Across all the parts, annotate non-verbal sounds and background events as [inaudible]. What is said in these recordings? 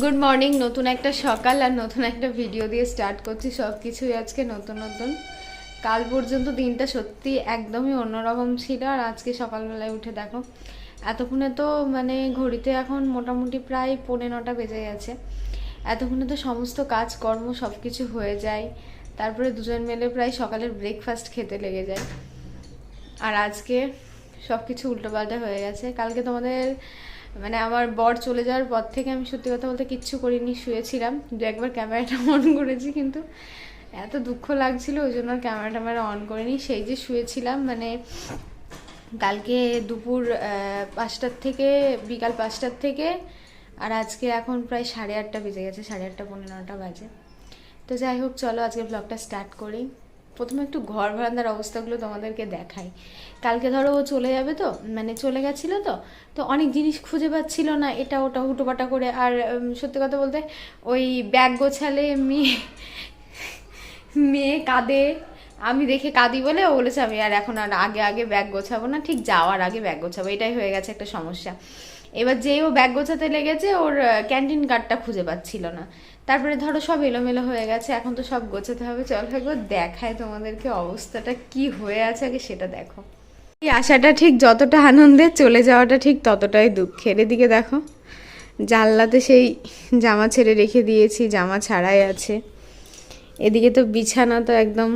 Good morning নতুন একটা সকাল আর নতুন একটা ভিডিও দিয়ে স্টার্ট করছি। সব কিছুই আজকে নতুন নতুন। কাল পর্যন্ত দিনটা সত্যি একদমই অন্যরকম ছিল আর আজকে সকালবেলায় উঠে দেখো, এতক্ষণে তো মানে ঘড়িতে এখন মোটামুটি প্রায় পৌনে নটা বেজে গেছে। এতক্ষণে তো সমস্ত কাজকর্ম সব কিছু হয়ে যায়। তারপরে দুজন মিলে প্রায় সকালের ব্রেকফাস্ট খেতে লেগে যায়। আর আজকে সব কিছু উল্টোপাল্টা হয়ে গেছে। কালকে তোমাদের মানে আমার বর চলে যাওয়ার পর থেকে আমি সত্যি কথা বলতে কিচ্ছু করিনি, শুয়েছিলাম। দু একবার ক্যামেরাটা [laughs] অন করেছি কিন্তু এত দুঃখ লাগছিল, ওই জন্য ক্যামেরা ট্যামেরা অন করিনি। সেই যে শুয়েছিলাম মানে কালকে দুপুর পাঁচটার থেকে, বিকাল পাঁচটার থেকে, আর আজকে এখন প্রায় সাড়ে আটটা বেজে গেছে, সাড়ে আটটা পনেরো নটা বাজে। তো যাই হোক, চলো আজকে ব্লগটা স্টার্ট করি। প্রথমে একটু ঘর বারান্দার অবস্থাগুলো তোমাদেরকে দেখাই। কালকে ধরো ও চলে যাবে তো মানে চলে গেছিল তো তো অনেক জিনিস খুঁজে পাচ্ছিল না, এটা ওটা হুটোপাটা করে। আর সত্যি কথা বলতে ওই ব্যাগ গোছালে মেয়ে মেয়ে কাঁদে। আমি দেখে কাঁদি বলে ও বলেছে, আমি আর এখন আর আগে আগে ব্যাগ গোছাবো না, ঠিক যাওয়ার আগে ব্যাগ গোছাবো। এটাই হয়ে গেছে একটা সমস্যা। এবার যেই ও ব্যাগ গোছাতে লেগেছে, ওর ক্যান্টিন কার্ডটা খুঁজে পাচ্ছিল না। তারপরে ধরো সব এলোমেলো হয়ে গেছে, এখন তো সব গোছাতে হবে। চল একবার দেখায় তোমাদেরকে অবস্থাটা, কি হয়ে আছে আগে সেটা দেখো। এই আশাটা ঠিক যতটা আনন্দের চলে যাওয়াটা ঠিক ততটাই দুঃখের। এদিকে দেখো, জানলাতে সেই জামা ছেড়ে রেখে দিয়েছি, জামা ছাড়াই আছে। এদিকে তো বিছানা তো একদম,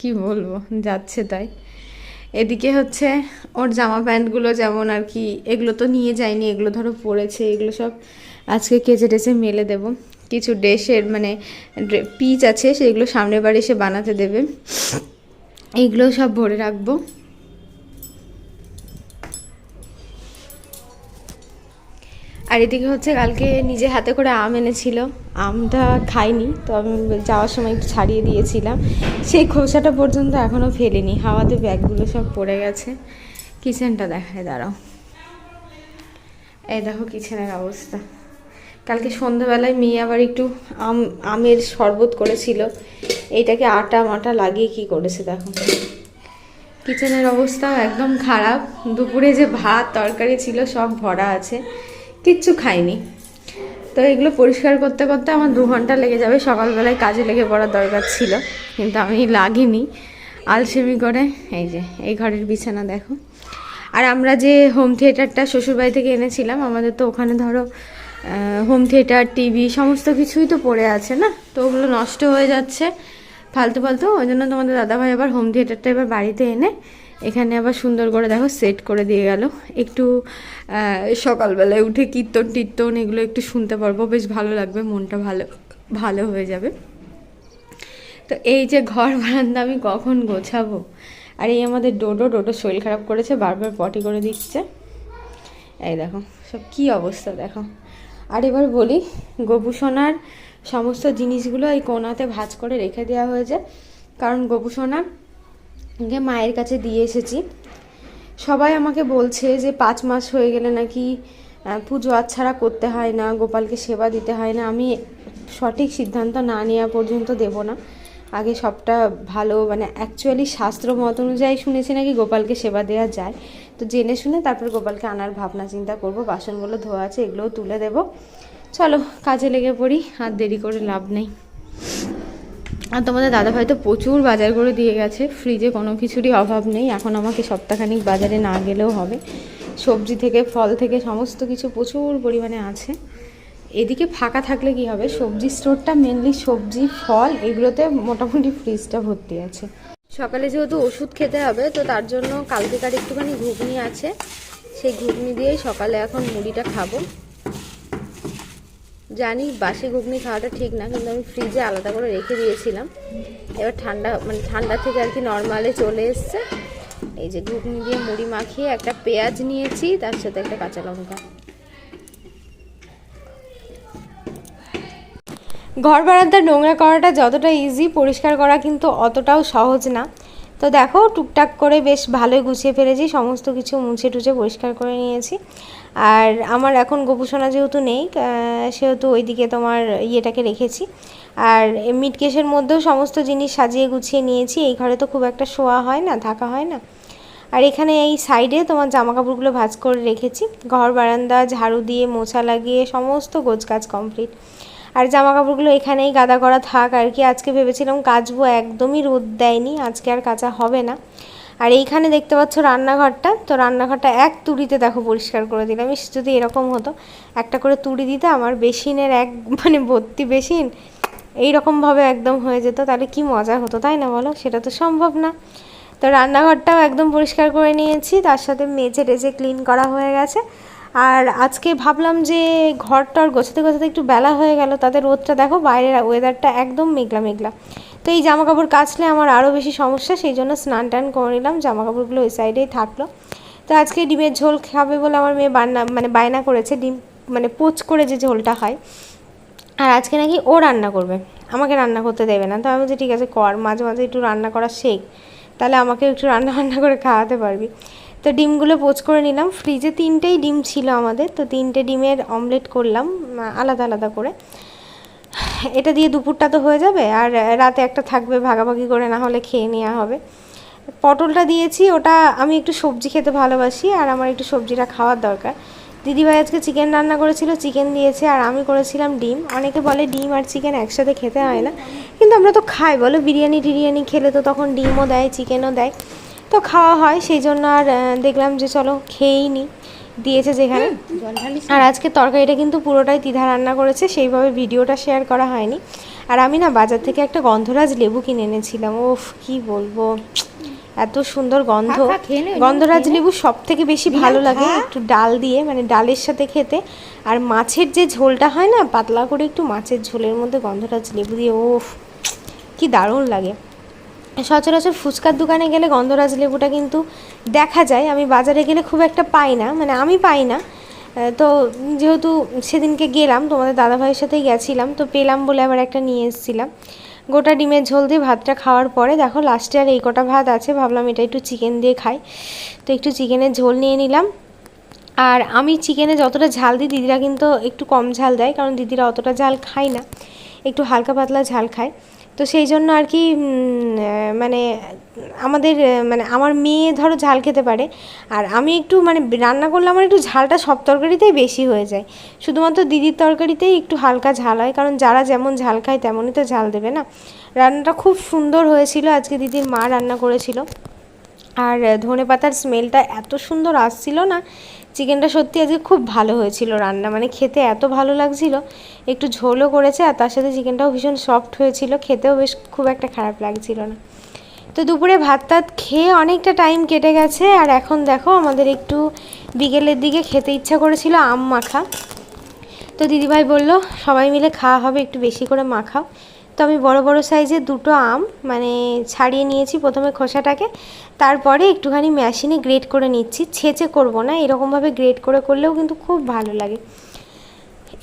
কি বলব, যাচ্ছে তাই। এদিকে হচ্ছে ওর জামা প্যান্টগুলো যেমন আর কি, এগুলো তো নিয়ে যায়নি এগুলো ধরো পড়েছে, এগুলো সব আজকে কেচে টেচে মেলে দেবো। কিছু ড্রেসের মানে পিচ আছে, সেগুলো সামনের বাড়ি এসে বানাতে দেবে। এইগুলো সব ভরে রাখব। আর এদিকে হচ্ছে কালকে নিজে হাতে করে আম এনেছিল। আমটা খাইনি, তো আমি যাওয়ার সময় একটু ছাড়িয়ে দিয়েছিলাম। সেই খোসাটা পর্যন্ত এখনও ফেলিনি। হাওয়াতে ব্যাগগুলো সব পড়ে গেছে। কিচেনটা দেখায়, দাঁড়াও। এই দেখো কিচেনের অবস্থা। কালকে সন্ধ্যাবেলায় মেয়ে আবার একটু আম, আমের শরবত করেছিল। এইটাকে আটা মাটা লাগিয়ে কি করেছে দেখো। কিচেনের অবস্থা একদম খারাপ। দুপুরে যে ভাত, তরকারি ছিল, সব ভরা আছে। কিচ্ছু খাইনি। তো এগুলো পরিষ্কার করতে করতে আমার দু ঘণ্টা লেগে যাবে। সকালবেলায় কাজে লেগে পড়ার দরকার ছিল, কিন্তু আমি লাগিনি। আলসেমি করে, এই যে, এই ঘরের বিছানা দেখো। আর আমরা যে হোম থিয়েটারটা শ্বশুরবাড়ি থেকে এনেছিলাম, আমাদের তো ওখানে ধরো হোম থিয়েটার টিভি সমস্ত কিছুই তো পড়ে আছে, না? তো ওগুলো নষ্ট হয়ে যাচ্ছে ফালতু ফালতু। ওই জন্য তোমাদের দাদাভাই আবার হোম থিয়েটারটা এবার বাড়িতে এনে এখানে আবার সুন্দর করে দেখো সেট করে দিয়ে গেল। একটু সকালবেলায় উঠে কীর্তন টীর্তন এগুলো একটু শুনতে পারব। বেশ ভালো লাগবে, মনটা ভালো ভালো হয়ে যাবে। তো এই যে ঘর বারান্দা আমি কখন গোছাবো? আর এই আমাদের ডোডো ডোডো শরীর খারাপ করেছে, বারবার পটি করে দিচ্ছে। এই দেখো, সব কি অবস্থা দেখো। আর এবার বলি, গোপুসোনার সমস্ত জিনিসগুলো এই কোনাতে ভাজ করে রেখে দেওয়া হয়েছে। কারণ গোপুসোনা কে মায়ের কাছে দিয়ে এসেছি। সবাই আমাকে বলছে যে পাঁচ মাস হয়ে গেলে নাকি পুজো আচ্ছাড়া করতে হয় না, গোপালকে সেবা দিতে হয় না। আমি সঠিক সিদ্ধান্ত না নেওয়া পর্যন্ত দেব না। আগে সবটা ভালো মানে অ্যাকচুয়ালি শাস্ত্র মত অনুযায়ী শুনেছি নাকি গোপালকে সেবা দেওয়া যায়। তো জেনে শুনে তারপর গোপালকে আনার ভাবনা চিন্তা করব, বাসনগুলো ধোয়া আছে, এগুলোও তুলে দেব। চলো, কাজে লেগে পড়ি, আর দেরি করে লাভ নেই। আর তোমাদের দাদাভাই তো প্রচুর বাজার করে দিয়ে গেছে, ফ্রিজে কোনো কিছুরই অভাব নেই, এখন আমাকে সপ্তাহখানিক বাজারে না গেলেও হবে। সবজি থেকে, ফল থেকে সমস্ত কিছু প্রচুর পরিমাণে আছে। এদিকে ফাঁকা থাকলে কি হবে? সবজি স্টোরটা মেনলি সবজি, ফল, এগুলোতে মোটামুটি ফ্রিজটা ভর্তি আছে। সকালে যেহেতু ওষুধ খেতে হবে, তো তার জন্য কালকেকার একটুখানি ঘুগনি আছে। সেই ঘুগনি দিয়েই সকালে এখন মুড়িটা খাব। জানি বাসি ঘুগনি খাওয়াটা ঠিক না, কিন্তু আমি ফ্রিজে আলাদা করে রেখে দিয়েছিলাম। এবার ঠান্ডা মানে ঠান্ডা থেকে আর কি নর্মালে চলে এসছে। এই যে ঘুগনি দিয়ে মুড়ি মাখিয়ে একটা পেঁয়াজ নিয়েছি, তার সাথে একটা কাঁচা লঙ্কা। ঘর বারান্দা নোংরা করাটা যতটা ইজি পরিষ্কার করা কিন্তু অতটাও সহজ না। তো দেখো, টুকটাক করে বেশ ভালোই গুছিয়ে ফেলেছি, সমস্ত কিছু মুছে টুছে পরিষ্কার করে নিয়েছি। আর আমার এখন গোপুসোনা যেহেতু নেই সেহেতু ওইদিকে তোমার ইয়েটাকে রেখেছি। আর মিট কেসের মধ্যেও সমস্ত জিনিস সাজিয়ে গুছিয়ে নিয়েছি, এই ঘরে তো খুব একটা শোয়া হয় না থাকা হয় না। আর এখানে এই সাইডে তোমার জামা কাপড়গুলো ভাঁজ করে রেখেছি, ঘর বারান্দা, ঝাড়ু দিয়ে, মোছা লাগিয়ে, সমস্ত গোছ কাজ কমপ্লিট আর জামা কাপড়গুলো এখানেই গাদা করা থাক আর কি। আজকে ভেবেছিলাম কাচবো, একদমই রোদ দেয়নি, আজকে আর কাচা হবে না। আর এইখানে দেখতে পাচ্ছ রান্নাঘরটা, তো রান্নাঘরটা এক তুড়িতে দেখো পরিষ্কার করে দিলাম। ইস, যদি এরকম হতো, একটা করে তুড়ি দিতে আমার বেসিনের এক মানে ভর্তি বেসিন, এইরকমভাবে একদম হয়ে যেত, তাহলে কি মজা হতো, তাই না বলো? সেটা তো সম্ভব না। তো রান্নাঘরটাও একদম পরিষ্কার করে নিয়েছি, তার সাথে মেঝে টেজে ক্লিন করা হয়ে গেছে। আর আজকে ভাবলাম যে ঘরটার গোছাতে গোছাতে একটু বেলা হয়ে গেল তাদের রোদটা দেখো, বাইরের ওয়েদারটা একদম মেঘলা মেঘলা। তো এই জামা কাপড় কাচলে আমার আরও বেশি সমস্যা, সেই জন্য স্নান টান করে নিলাম জামা কাপড়গুলো ওই সাইডেই থাকল। তো আজকে ডিমের ঝোল খাবে বলে আমার মেয়ে বান্না মানে বায়না করেছে, ডিম মানে পোচ করে যে ঝোলটা হয়। আর আজকে নাকি ও রান্না করবে, আমাকে রান্না করতে দেবে না। তো আমি বলছি, ঠিক আছে, কর, মাঝে মাঝে একটু রান্না করা শেখ, তাহলে আমাকে একটু রান্না বান্না করে খাওয়াতে পারবি। তো ডিমগুলো পোচ করে নিলাম। ফ্রিজে তিনটেই ডিম ছিল আমাদের, তো তিনটে ডিমের অমলেট করলাম আলাদা আলাদা করে। এটা দিয়ে দুপুরটা তো হয়ে যাবে, আর রাতে একটা থাকবে ভাগাভাগি করে, না হলে খেয়ে নেওয়া হবে। পটলটা দিয়েছি, ওটা আমি একটু সবজি খেতে ভালোবাসি, আর আমার একটু সবজিটা খাওয়ার দরকার। দিদিভাই আজকে চিকেন রান্না করেছিল, চিকেন দিয়েছে, আর আমি করেছিলাম ডিম। অনেকে বলে ডিম আর চিকেন একসাথে খেতে হয় না, কিন্তু আমরা তো খাই, বলো বিরিয়ানি টিরিয়ানি খেলে তো তখন ডিমও দেয়, চিকেনও দেয়। তো খাওয়া হয় সেই জন্য আর দেখলাম যে চলো খেয়েই নিই দিয়েছে যেখানে। আর আজকে তরকারিটা কিন্তু পুরোটাই তিধা রান্না করেছে সেইভাবে ভিডিওটা শেয়ার করা হয়নি। আর আমি না বাজার থেকে একটা গন্ধরাজ লেবু কিনে এনেছিলাম ওফ কি বলব। এত সুন্দর গন্ধ। নে, গন্ধরাজ লেবু সব থেকে বেশি ভালো লাগে একটু ডাল দিয়ে মানে ডালের সাথে খেতে। আর মাছের যে ঝোলটা হয় না পাতলা করে একটু মাছের ঝোলের মধ্যে গন্ধরাজ লেবু দিয়ে ওফ কি দারুণ লাগে। সচরাচর ফুচকার দোকানে গেলে গন্ধরাজ লেবুটা কিন্তু দেখা যায়। আমি বাজারে গেলে খুব একটা পাই না মানে আমি পাই না। তো যেহেতু সেদিনকে গেলাম, তোমাদের দাদাভাইয়ের সাথেই গেছিলাম, তো পেলাম বলে আবার একটা নিয়ে এসেছিলাম। গোটা ডিমের ঝোল দিয়ে ভাতটা খাওয়ার পরে দেখো লাস্টে আর এই কটা ভাত আছে, ভাবলাম এটা একটু চিকেন দিয়ে খাই। তো একটু চিকেনের ঝোল নিয়ে নিলাম। আর আমি চিকেনে যতটা ঝাল দিই, দিদিরা কিন্তু একটু কম ঝাল দেয়, কারণ দিদিরা অতটা ঝাল খায় না। একটু হালকা পাতলা ঝাল খায়। তো সেই জন্য আর কি মানে আমাদের মানে আমার মেয়ে ধরো ঝাল খেতে পারে, আর আমি একটু মানে রান্না করলে আমার একটু ঝালটা সব তরকারিতেই বেশি হয়ে যায়। শুধুমাত্র দিদির তরকারিতেই একটু হালকা ঝাল হয়, কারণ যারা যেমন ঝাল খায় তেমনই তো ঝাল দেবে না। রান্নাটা খুব সুন্দর হয়েছিল, আজকে দিদির মা রান্না করেছিল। আর ধনে পাতার স্মেলটা এত সুন্দর আসছিল না, চিকেনটা সত্যি আজকে খুব ভালো হয়েছিল রান্না মানে খেতে এত ভালো লাগছিল, একটু ঝোলও করেছে আর তার সাথে চিকেনটাও ভীষণ সফট হয়েছিল, খেতেও বেশ খুব একটা খারাপ লাগছিল না। তো দুপুরে ভাত টাত খেয়ে অনেকটা টাইম কেটে গেছে আর এখন দেখো আমাদের একটু বিকেলের দিকে খেতে ইচ্ছা করেছিল আম মাখা। তো দিদিভাই বলল, সবাই মিলে খাওয়া হবে, একটু বেশি করে মাখাও। তো আমি বড় বড় সাইজে দুটো আম মানে ছাড়িয়ে নিয়েছি প্রথমে খোসাটাকে, তারপরে একটুখানি মেশিনে গ্রেড করে নিচ্ছি। ছেঁচে করব না, এরকমভাবে গ্রেড করে করলেও কিন্তু খুব ভালো লাগে।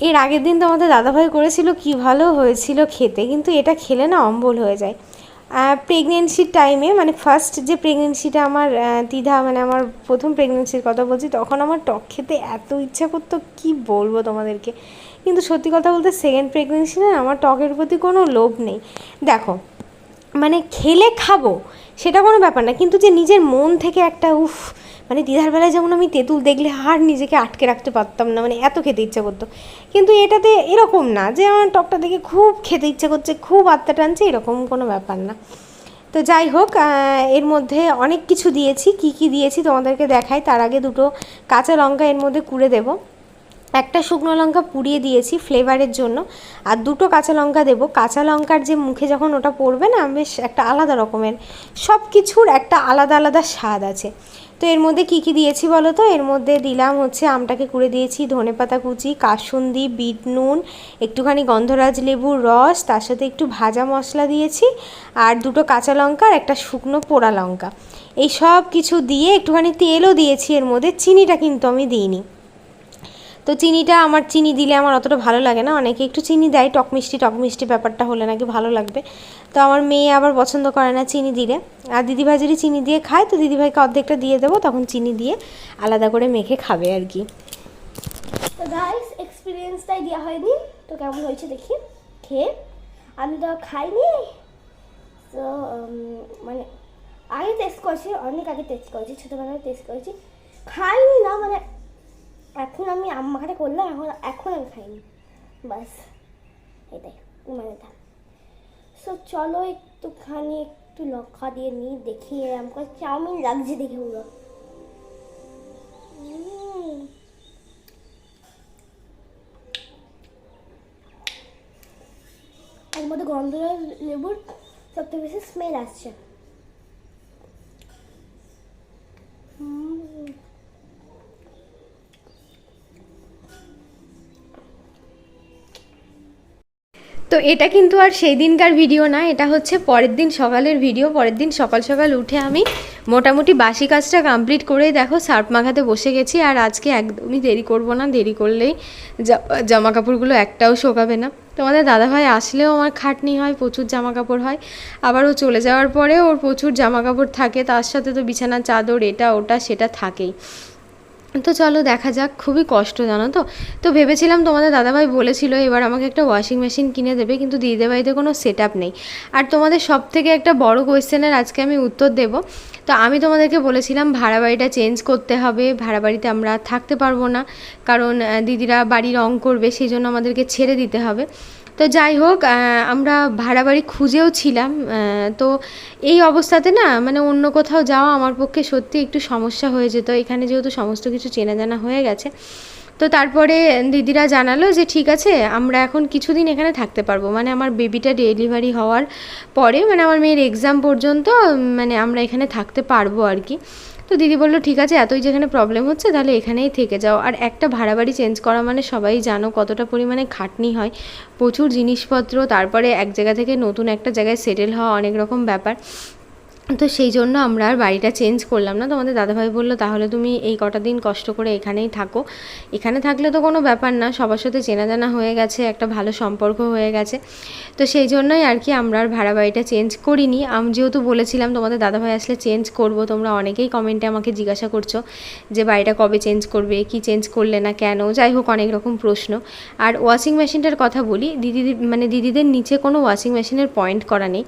এর আগের দিন তো আমাদের দাদাভাই করেছিল কি ভালো হয়েছিল খেতে, কিন্তু এটা খেলে না অম্বল হয়ে যায়। প্রেগনেন্সির টাইমে মানে ফার্স্ট যে প্রেগনেন্সিটা আমার দ্বিধা মানে আমার প্রথম প্রেগনেন্সির কথা বলছি, তখন আমার টক খেতে এত ইচ্ছা করতো, কি বলব তোমাদেরকে? কিন্তু সত্যি কথা বলতে সেকেন্ড প্রেগনেন্সি না আমার টকের প্রতি কোনো লোভ নেই। দেখো মানে খেলে খাব, সেটা কোনো ব্যাপার না, কিন্তু যে নিজের মন থেকে একটা, উফ মানে দিদার বেলায় যেমন আমি তেঁতুল দেখলে আর নিজেকে আটকে রাখতে পারতাম না মানে এত খেতে ইচ্ছা করতো। কিন্তু এটাতে এরকম না যে আমার টকটা দেখে খুব খেতে ইচ্ছা করছে, খুব আত্মা টানছে, এরকম কোনো ব্যাপার না। তো যাই হোক এর মধ্যে অনেক কিছু দিয়েছি, কি কি দিয়েছি তোমাদেরকে দেখাই। তার আগে দুটো কাঁচা লঙ্কা এর মধ্যে কুড়ে দেবো। একটা শুকনো লঙ্কা পুড়িয়ে দিয়েছি ফ্লেভারের জন্য, আর দুটো কাঁচা লঙ্কা দেবো। কাঁচা লঙ্কার যে মুখে যখন ওটা পড়বে না, বেশ একটা আলাদা রকমের সব কিছুর একটা আলাদা আলাদা স্বাদ আছে। তো এর মধ্যে কি কি দিয়েছি বলো তো? এর মধ্যে দিলাম হচ্ছে আমটাকে কুড়ে দিয়েছি ধনেপাতা কুচি, কাসুন্দি, বিট নুন, একটুখানি গন্ধরাজ লেবুর রস, তার সাথে একটু ভাজা মশলা দিয়েছি, আর দুটো কাঁচা লঙ্কা আর একটা শুকনো পোড়া লঙ্কা। এই সব কিছু দিয়ে একটুখানি তেলও দিয়েছি, এর মধ্যে চিনিটা কিন্তু আমি দিইনি। তো চিনিটা আমার, চিনি দিলে আমার অতটা ভালো লাগে না। অনেকে একটু চিনি দেয়, টক মিষ্টি টক মিষ্টি ব্যাপারটা হলে নাকি ভালো লাগবে। তো আমার মেয়ে আবার পছন্দ করে না চিনি দিলে। আর দিদিভাই যদি চিনি দিয়ে খায়, তো দিদিভাইকে অর্ধেকটা দিয়ে দেবো, তখন চিনি দিয়ে আলাদা করে মেখে খাবে আর কি। তো গাইস এক্সপিরিয়েন্সটাই দেওয়া হয়নি, তো কেমন হয়েছে দেখি। খেয়ে আমি তো খাইনি, তো মানে আগে টেস্ট করেছি, অনেক আগে টেস্ট করেছি, ছোটোবেলায় টেস্ট করেছি। খাইনি না মানে এখন আমি আম্মাখানে করলাম, এখন এখন আমি খাইনি। বাস, এটাই মানে সো চলো একটুখানি একটু লঙ্কা দিয়ে নিই, দেখি আমাকে চাউমিন লাগছে দেখে উম। এর মধ্যে গন্ধ লেবুর সবথেকে বেশি স্মেল আসছে তো এটা কিন্তু আর সেই দিনকার ভিডিও না, এটা হচ্ছে পরের দিন সকালের ভিডিও পরের দিন সকাল সকাল উঠে আমি মোটামুটি বাসি কাজটা কমপ্লিট করেই দেখো, সার্ফ মাখাতে বসে গেছি। আর আজকে একদমই দেরি করব না, দেরি করলেই জামা কাপড়গুলো একটাও শোকাবে না। তোমাদের দাদাভাই আসলেও আমার খাটনি হয়, প্রচুর জামা কাপড় হয়। আবার ও চলে যাওয়ার পরে ওর প্রচুর জামা কাপড় থাকে, তার সাথে তো বিছানার চাদর, এটা ওটা, সেটা থাকেই। তো চলো দেখা যাক, খুবই কষ্ট, জানো তো? তো ভেবেছিলাম তোমাদের দাদাভাই বলেছিল, এবার আমাকে একটা ওয়াশিং মেশিন কিনে দেবে, কিন্তু বাড়িতে কোনো সেট নেই। আর তোমাদের সব থেকে একটা বড় কোয়েশ্চেনের আজকে আমি উত্তর দেব। তো আমি তোমাদেরকে বলেছিলাম ভাড়া বাড়িটা চেঞ্জ করতে হবে ভাড়া বাড়িতে আমরা থাকতে পারব না, কারণ দিদিরা বাড়ি রং করবে, সেই জন্য আমাদেরকে ছেড়ে দিতে হবে। তো যাই হোক আমরা ভাড়া বাড়ি খুঁজেও ছিলাম তো এই অবস্থাতে না মানে অন্য কোথাও যাওয়া আমার পক্ষে সত্যি একটু সমস্যা হয়ে যেত। এখানে যেহেতু সমস্ত কিছু চেনা জানা হয়ে গেছে। তো তারপরে দিদিরা জানালো যে, ঠিক আছে, আমরা এখন কিছুদিন এখানে থাকতে পারব। মানে আমার বেবিটা ডেলিভারি হওয়ার পরে মানে আমার মেয়ের এক্সাম পর্যন্ত মানে আমরা এখানে থাকতে পারব আর কি। তো দিদি বলল, ঠিক আছে, এতই যেখানে প্রবলেম হচ্ছে, তাহলে এখানেই থেকে যাও। আর একটা ভাড়া বাড়ি চেঞ্জ করা মানে সবাই জানো কতটা পরিমাণে খাটনি হয়। প্রচুর জিনিসপত্র, তারপরে এক জায়গা থেকে নতুন একটা জায়গায় সেটেল হওয়া অনেক রকম ব্যাপার। তো সেই জন্য আমরা আর বাড়িটা চেঞ্জ করলাম না। তোমাদের দাদাভাই বলল, তাহলে তুমি এই কটা দিন কষ্ট করে এখানেই থাকো। এখানে থাকলে তো কোনো ব্যাপার না, সবার সাথে চেনা জানা হয়ে গেছে, একটা ভালো সম্পর্ক হয়ে গেছে। তো সেই জন্যই আর কি আমরা আর ভাড়া বাড়িটা চেঞ্জ করিনি। আমি, যেহেতু বলেছিলাম, তোমাদের দাদাভাই আসলে চেঞ্জ করব, তোমরা অনেকেই কমেন্টে আমাকে জিজ্ঞাসা করছ যে বাড়িটা কবে চেঞ্জ করবে, কি চেঞ্জ করলে না কেন? যাই হোক, অনেক রকম প্রশ্ন। আর ওয়াশিং মেশিনটার কথা বলি দিদি মানে দিদিদের নিচে কোনো ওয়াশিং মেশিনের পয়েন্ট করা নেই।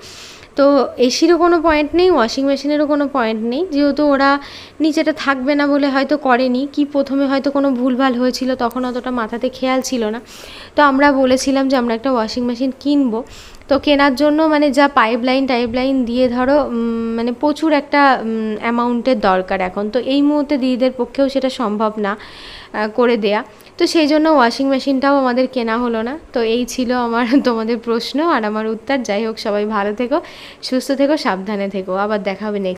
তো এসিরও কোনো পয়েন্ট নেই ওয়াশিং মেশিনেরও কোনো পয়েন্ট নেই। যেহেতু ওরা নিচেটা থাকবে না বলে হয়তো করেনি, কি প্রথমে হয়তো কোনো ভুলভাল হয়েছিল তখন অতটা মাথাতে খেয়াল ছিল না। তো আমরা বলেছিলাম যে আমরা একটা ওয়াশিং মেশিন কিনবো। তো কেনার জন্য মানে যা পাইপ লাইন টাইপ লাইন দিয়ে ধরো মানে প্রচুর একটা অ্যামাউন্টের দরকার এখন। তো এই মুহূর্তে দিদিদের পক্ষেও সেটা সম্ভব না করে দেয়া। তো সেই জন্য ওয়াশিং মেশিনটাও আমাদের কেনা হলো না। তো এই ছিল আমার [laughs] তোমাদের প্রশ্ন আর আমার উত্তর। যাই হোক, সবাই ভালো থেকো, সুস্থ থেকো, সাবধানে থেকো। আবার দেখা হবে নেক্সট